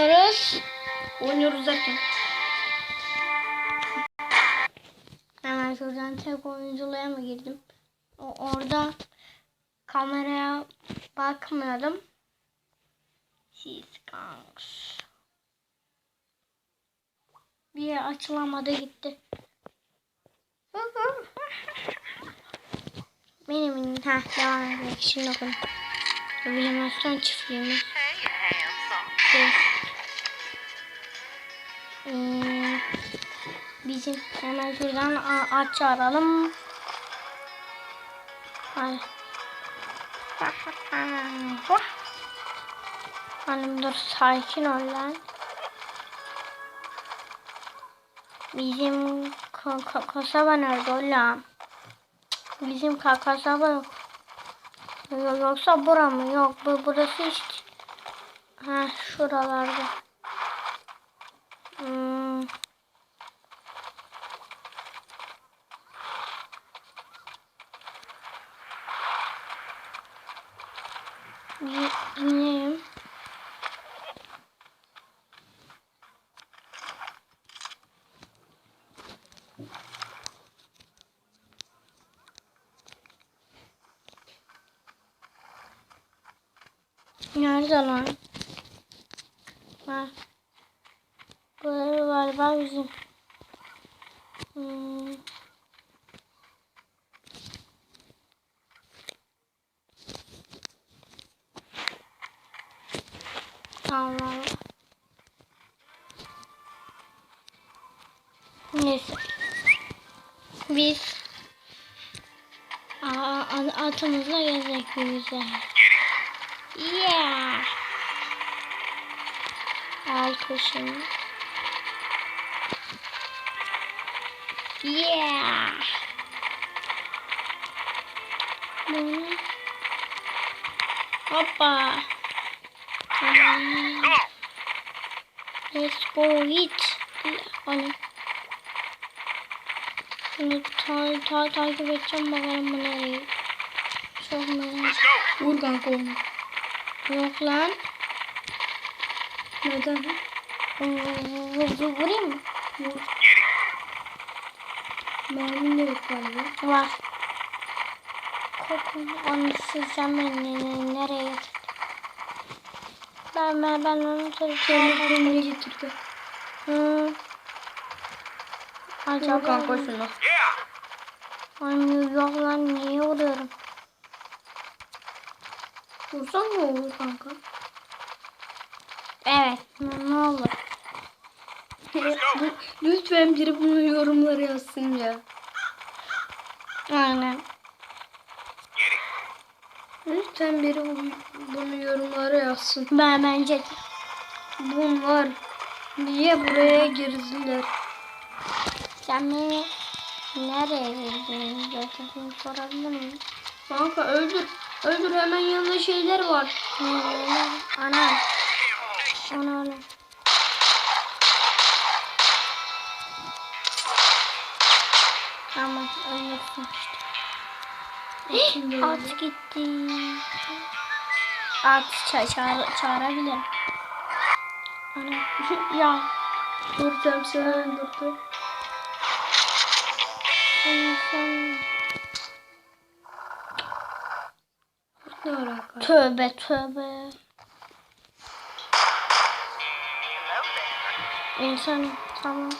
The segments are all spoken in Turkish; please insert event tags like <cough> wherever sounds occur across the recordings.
oynuyoruz? Oynuyoruz derken. Hemen şuradan tek oyunculuğa mı girdim? O, orada kameraya bakmıyordum. Siz kanks. Bir yer açılamadı gitti. <laughs> Benim benim ha devam edelim. Şimdi okuyun. Animasyon çiftliğimi. Şey, hmm, bizim hemen şuradan aç çağıralım. Hadi. Hanım dur sakin ol lan. Bizim ka- ka- kasaba nerede oğlum? Bizim ka- kasaba yok. Yo- Yoksa bura mı? Yok bu burası işte. Ha şuralarda. Hmm. Dinleyeyim. Nerede lan? Ha. Galiba bizim. Hmm. Tamam. Neyse. Biz Aa, at- atımızla gezecek bir güzel. Yeah. Al kuşum. Yeah. Bunu. Hoppa. Tamam. Let's go git. Hani. Bunu ta ta takip edeceğim bakalım bu nereye. Çok merak. Vur kanka onu. Yok lan. Neden? Vur, vur, vurayım mı? Vur. Mermin de yok galiba. Var. Kokun. Onu silsem ben ne- nereye getirdin? Ben, ben, ben onu Kendi tutacağım. kendine getirdi. Hı. Vur Acaba kanka şunu. Ay yok lan niye vuruyorum? Vursan mı olur kanka? Evet. Ne olur? Lütfen biri bunu yorumlara yazsın ya. Aynen. Lütfen biri bu- bunu yorumlara yazsın. Ben bence. Bunlar niye buraya girdiler? Sen beni nereye girdin? Götürdün sorabilir miyim? Kanka öldür. Öldür hemen yanında şeyler var. Ana. Ana ana. Tamam ölürsün işte. At gitti. At ça çağır çağırabilirim. Ana. <laughs> ya. Duracağım seni öldürdü. Tövbe tövbe. İnsan tamam.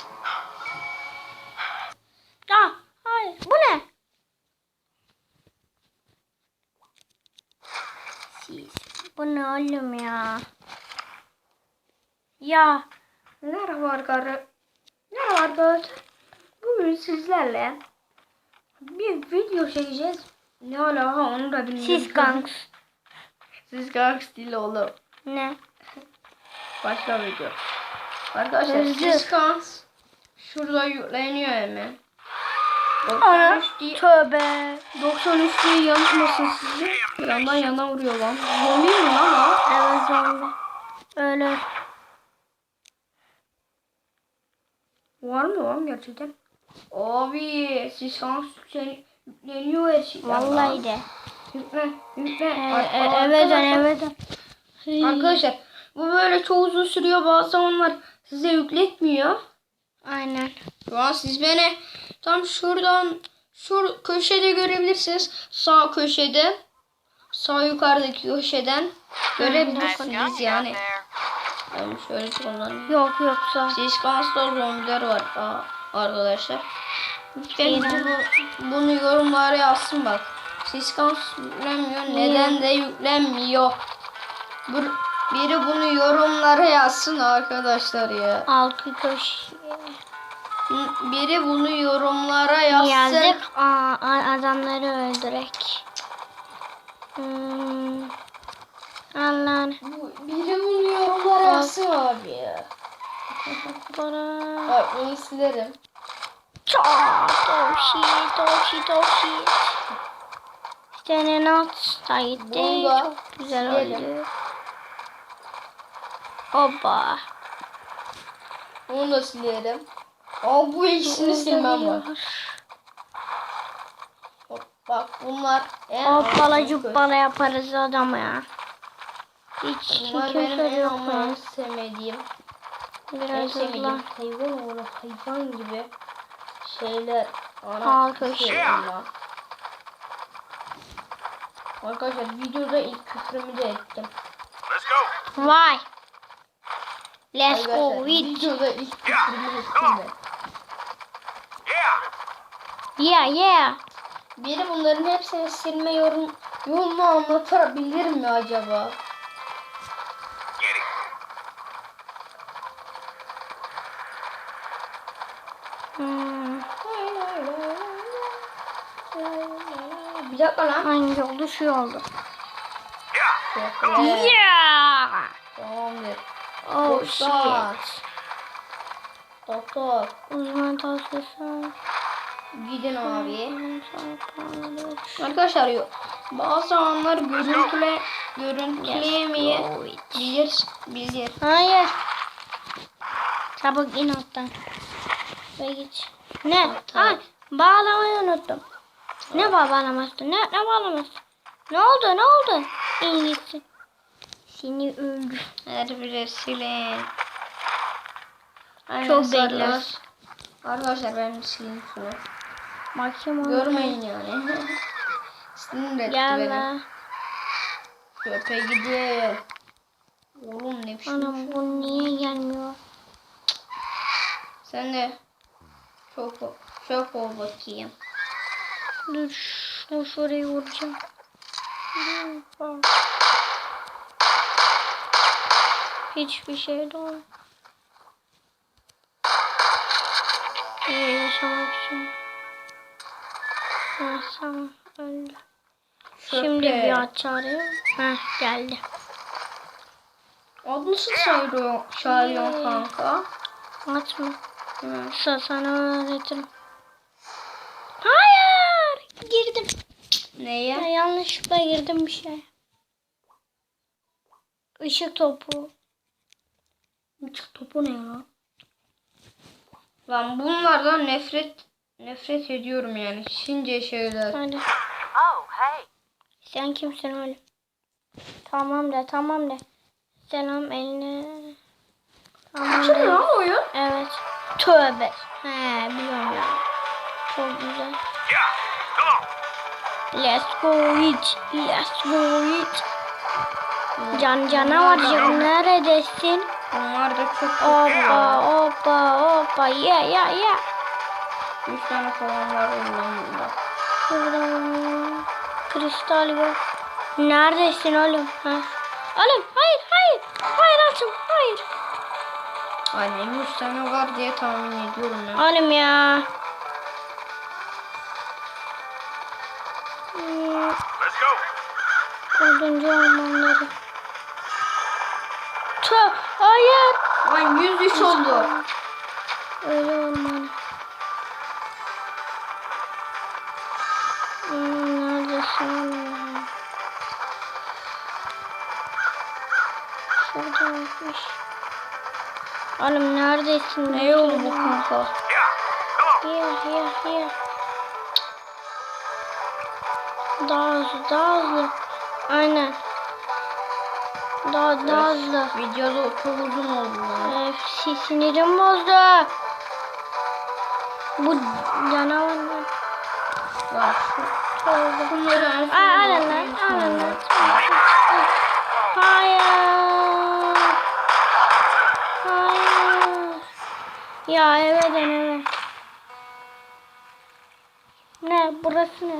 Ya hayır bu ne? Siz bu ne oğlum ya? Ya Merhaba arkadaşlar. Merhaba arkadaşlar. Bugün sizlerle bir video çekeceğiz. Ne alaka onu da bilmiyorum. siz kanks. Siz kanks değil oğlum. Ne? Başka video. Arkadaşlar Hızlı. siz kanks. Şurada yükleniyor hemen. Ana 93 diye, tövbe. 93 diye yanılmasın sizi. Yandan yana vuruyor lan. Zombi mi lan o? Evet zombi. Öyle. Var mı lan gerçekten? Abi siz kanks yükleniyor şey. Vallahi de. Yüklen, yüklen. Ee, e, eve arkadaşlar- dön eve dön. Hıy. Arkadaşlar bu böyle çok uzun sürüyor. Bazı zamanlar size yükletmiyor. Aynen. An siz beni tam şuradan şu köşede görebilirsiniz. Sağ köşede. Sağ yukarıdaki köşeden görebilirsiniz yani. Ben şöyle kullanayım. Yok yoksa. Siz Gunstar zombiler var aa, arkadaşlar. Lütfen bunu, bunu yorumlara yazsın bak. Siz yüklenmiyor. Neden de yüklenmiyor? Bir- Biri bunu yorumlara yazsın arkadaşlar ya. Altı köşe. Biri bunu yorumlara yazsın. Yazık. Aa, adamları öldürek. Hmm. Allah'ın. Biri bunu yorumlara yazsın abi ya. Bana. Bak bunu silerim. Çok. Toshi. Toshi. Toshi. Senin at da gitti. Bunu da Çok güzel oldu. Hoppa. Bunu da silerim. Ama bu ikisini silmem bak. Bak bunlar en Hoppala cuppala yaparız adamı ya. Hiç Bunlar benim kimse en mu? sevmediğim. Biraz sevmediğim hayvan olarak hayvan gibi şeyler. Bunlar. Arkadaşlar videoda ilk küfrümü de ettim. Let's go. Vay. Let's go with. videoda ilk. Yeah. Yeah yeah. Biri bunların hepsini silme yorum yolunu anlatabilir mi acaba? Hmm. Bir dakika lan. Hangi oldu şu oldu. Yeah. Tamamdır. Oh Doktor. shit. Doktor. Uzman tavsiyesi. Gidin abi. Arkadaşlar. Bazı zamanlar görüntüle görüntüleyemeye bilir bilir. Hayır. Çabuk in alttan. Ve git. Ne? Ay, bağlamayı unuttum. Ne bağlaması? Ne, ne bağlaması? Ne oldu? Ne oldu? İyi gitsin. Seni öldü. Her biri silin. Aynen, Çok belli. Arkadaşlar ben sileyim şunu. Onu. Görmeyin yani. <laughs> Sinir etti beni. Köpe gidin. Oğlum ne biçim Anam şey? bu niye gelmiyor? Sen de çok çok ol bakayım. Dur şunu şuraya vuracağım. Dur, bak. Hiçbir şey de olmuyor. İyi yaşamak için. Tamam öldü. Şimdi bir at çağırıyor. Heh geldi. Adı nasıl çağırıyor, çağırıyorsun kanka? At mı? Hı. Sa sana öğretirim. Hayır! Girdim. Ya, Neye? yanlışlıkla girdim bir şey. Işık topu. Çık topu ne ya? Lan bunlardan nefret nefret ediyorum yani. Şince şeyler. Hadi. Oh, hey. Sen kimsin oğlum? Tamam de tamam de. Selam eline. Tamam Kim de. lan oyun? Evet. Tövbe. He biliyorum ya. Çok güzel. Let's go it. Let's go it. Can canavarcığım neredesin? Onlar da çok Hoppa hoppa hoppa. Yeah yeah yeah. Üç tane falan var. Şuradan kristal yok. Neredesin oğlum? Ha? Oğlum hayır hayır. Hayır açım hayır. Annem üç tane var diye tahmin ediyorum ben. Oğlum ya. Let's go. Dördüncü ormanları. Tüh, hayır. Lan 103 oldu. Öyle. Hmm, neredesin oğlum? Şuradaymış. Oğlum neredesin? Ne yolu bu kanka? Here, here, here. Daha hızlı, daha hızlı. Aynen. Daha, daha hızlı. Videoda çok uzun oldu. Öf, si- sinirim bozdu. Bu canavarlar. Ya şu bunları Aa, alın lan, alın lan. Hayır. Hayır. Ya eve dön eve. Ne? Burası ne?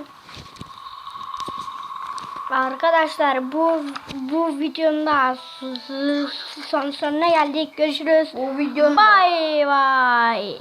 Arkadaşlar bu bu videonun da son sonuna geldik. Görüşürüz. Bu videonun Bye bye.